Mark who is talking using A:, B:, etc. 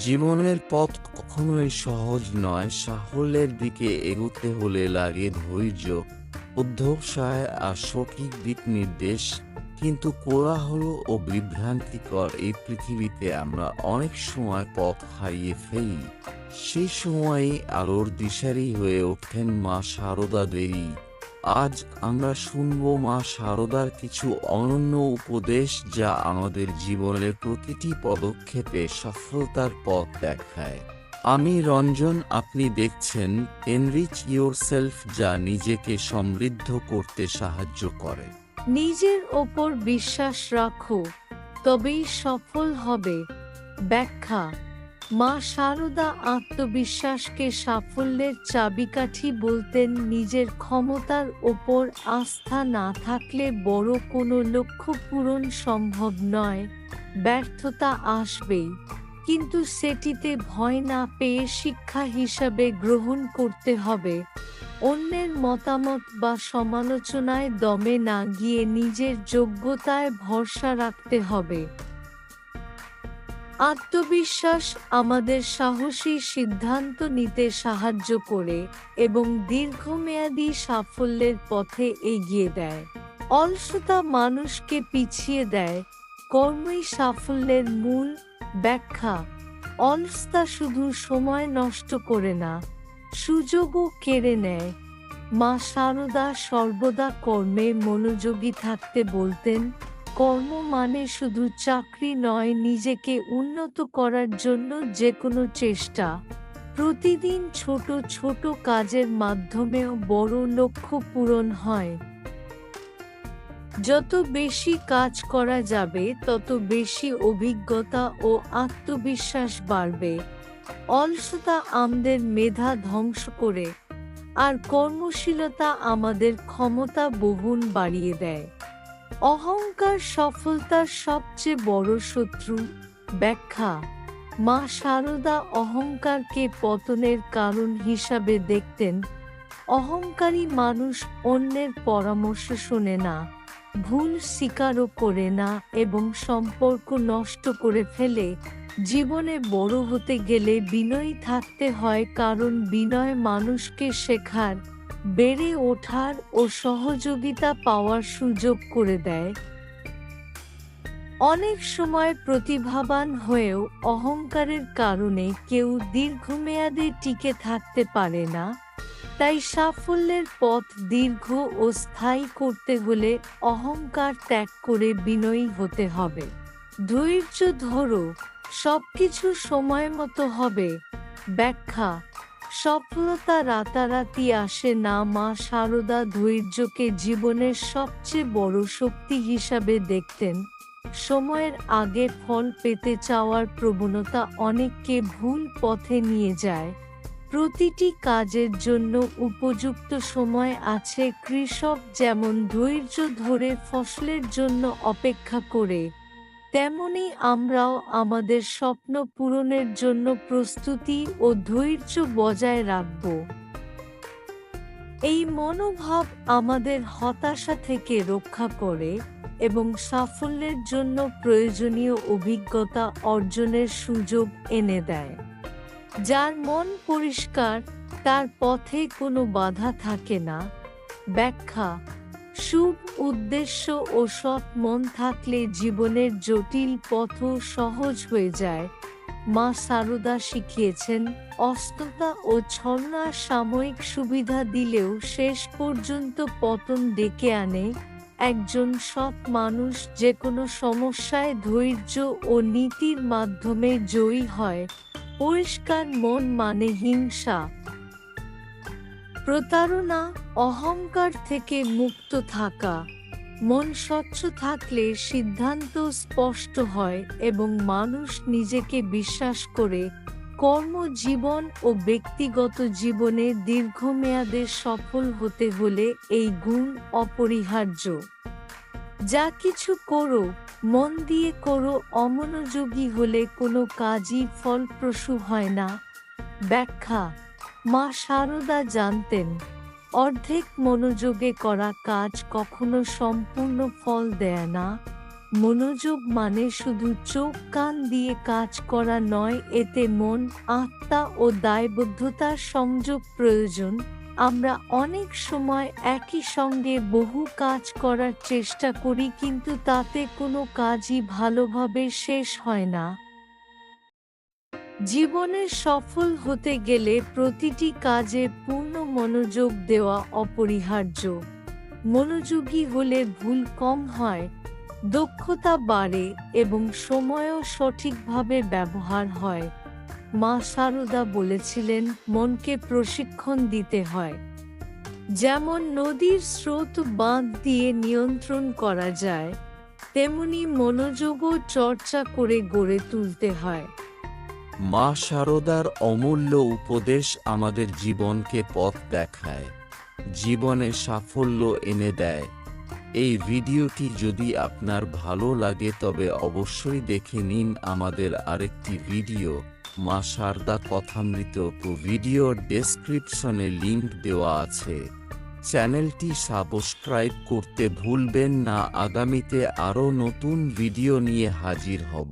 A: জীবনের পথ কখনোই সহজ নয়। সাফল্যের দিকে এগোতে হলে লাগে ধৈর্য অধ্যবসায় আর সঠিক দিক নির্দেশ কিন্তু কোলাহল ও বিভ্রান্তিকর এই পৃথিবীতে আমরা অনেক সময় পথ হারিয়ে ফেলি। সেই সময়ই আলোর দিশারি হয়ে ওঠেন মা শারদা দেবী। আজ আমরা শুনব মা শারদার কিছু অনন্য উপদেশ যা আমাদের জীবনের প্রতিটি পদক্ষেপে সফলতার পথ দেখায়। আমি রঞ্জন, আপনি দেখছেন এনরিচ ইয়োর সেলফ যা নিজেকে সমৃদ্ধ করতে সাহায্য করে।
B: নিজের ওপর বিশ্বাস রাখো, তবেই সফল হবে। ব্যাখ্যা মা শারদা আত্মবিশ্বাসকে সাফল্যের চাবিকাঠি বলতেন, নিজের ক্ষমতার ওপর আস্থা না থাকলে বড় কোনো লক্ষ্য পূরণ সম্ভব নয়। ব্যর্থতা আসবেই। কিন্তু সেটিতে ভয় না পেয়ে শিক্ষা হিসাবে গ্রহণ করতে হবে। অন্যের মতামত বা সমালোচনায় দমে না গিয়ে নিজের যোগ্যতায় ভরসা রাখতে হবে। আত্মবিশ্বাস আমাদের সাহসী সিদ্ধান্ত নিতে সাহায্য করে এবং দীর্ঘমেয়াদী সাফল্যের পথে এগিয়ে দেয়। অলসতা মানুষকে পিছিয়ে দেয়। কর্মই সাফল্যের মূল ব্যাখ্যা। অলসতা শুধু সময় নষ্ট করে না, সুযোগও কেড়ে নেয়। মা সারদা সর্বদা কর্মে মনোযোগী থাকতে বলতেন কর্ম মানে শুধু চাকরি নয়, নিজেকে উন্নত করার জন্য যে কোনো চেষ্টা। প্রতিদিন ছোট ছোট কাজের মাধ্যমেও বড় লক্ষ্য পূরণ হয়। যত বেশি কাজ করা যাবে, তত বেশি অভিজ্ঞতা ও আত্মবিশ্বাস বাড়বে। অলসতা আমাদের মেধা ধ্বংস করে, আর কর্মশীলতা আমাদের ক্ষমতা বহুন বাড়িয়ে দেয়। অহংকার সফলতার সবচেয়ে বড় শত্রু, ব্যাখ্যা, মা শারদা অহংকারকে পতনের কারণ হিসাবে দেখতেন। অহংকারী মানুষ অন্যের পরামর্শ শোনে না, ভুল স্বীকারও করে না এবং সম্পর্ক নষ্ট করে ফেলে। জীবনে বড় হতে গেলে বিনয়ী থাকতে হয় কারণ বিনয় মানুষকে শেখার বেড়ে ওঠার ও সহযোগিতা পাওয়ার সুযোগ করে দেয়। অনেক সময় প্রতিভাবান হয়েও অহংকারের কারণে কেউ দীর্ঘমেয়াদে টিকে থাকতে পারে না। তাই সাফল্যের পথ দীর্ঘ ও স্থায়ী করতে হলে অহংকার ত্যাগ করে বিনয়ী হতে হবে। ধৈর্য ধরো, সবকিছু সময় মতো হবে। ব্যাখ্যা সফলতা রাতারাতি আসে না। মা শারদা ধৈর্যকে জীবনের সবচেয়ে বড় শক্তি হিসাবে দেখতেন। সময়ের আগে ফল পেতে চাওয়ার প্রবণতা অনেককে ভুল পথে নিয়ে যায়। প্রতিটি কাজের জন্য উপযুক্ত সময় আছে। কৃষক যেমন ধৈর্য ধরে ফসলের জন্য অপেক্ষা করে তেমনি আমরাও আমাদের স্বপ্ন পূরণের জন্য প্রস্তুতি ও ধৈর্য বজায় রাখব। এই মনোভাব আমাদের হতাশা থেকে রক্ষা করে এবং সাফল্যের জন্য প্রয়োজনীয় অভিজ্ঞতা অর্জনের সুযোগ এনে দেয়। যার মন পরিষ্কার, তার পথে কোনো বাধা থাকে না। ব্যাখ্যা শুভ উদ্দেশ্য ও সৎ মন থাকলে জীবনের জটিল পথও সহজ হয়ে যায়। মা সারদা শিখিয়েছেন, অস্ততা ও ছলনা সাময়িক সুবিধা দিলেও শেষ পর্যন্ত পতন ডেকে আনে। একজন সৎ মানুষ যে কোনো সমস্যায় ধৈর্য ও নীতির মাধ্যমে জয়ী হয়। পরিষ্কার মন মানে হিংসা। প্রতারণা, অহংকার থেকে মুক্ত থাকা। মন স্বচ্ছ থাকলে সিদ্ধান্ত স্পষ্ট হয় এবং মানুষ নিজেকে বিশ্বাস করে। কর্মজীবন ও ব্যক্তিগত জীবনে দীর্ঘমেয়াদে সফল হতে হলে এই গুণ অপরিহার্য। যা কিছু করো, মন দিয়ে করো, অমনোযোগী হলে কোনো কাজই ফলপ্রসূ হয় না। ব্যাখ্যা মা শারদা জানতেন, অর্ধেক মনোযোগে করা কাজ কখনো সম্পূর্ণ ফল দেয় না। মনোযোগ মানে শুধু চোখ কান দিয়ে কাজ করা নয়, এতে মন, আত্মা ও দায়বদ্ধতার সংযোগ প্রয়োজন। আমরা অনেক সময় একই সঙ্গে বহু কাজ করার চেষ্টা করি, কিন্তু তাতে কোনো কাজই ভালোভাবে শেষ হয় না। জীবনে সফল হতে গেলে প্রতিটি কাজে পূর্ণ মনোযোগ দেওয়া অপরিহার্য। মনোযোগী হলে ভুল কম হয়, দক্ষতা বাড়ে এবং সময়ও সঠিকভাবে ব্যবহার হয়। মা সারদা বলেছিলেন, মনকে প্রশিক্ষণ দিতে হয়। যেমন নদীর স্রোত বাঁধ দিয়ে নিয়ন্ত্রণ করা যায়, তেমনি মনোযোগও চর্চা করে গড়ে তুলতে হয়।
A: মা শারদার অমূল্য উপদেশ আমাদের জীবনকে পথ দেখায়, জীবনে সাফল্য এনে দেয়। এই ভিডিওটি যদি আপনার ভালো লাগে তবে অবশ্যই দেখে নিন আমাদের আরেকটি ভিডিও, মা শারদা কথামৃত ভিডিওর ডেসক্রিপশনে লিংক দেওয়া আছে। চ্যানেলটি সাবস্ক্রাইব করতে ভুলবেন না, আগামীতে আরও নতুন ভিডিও নিয়ে হাজির হব।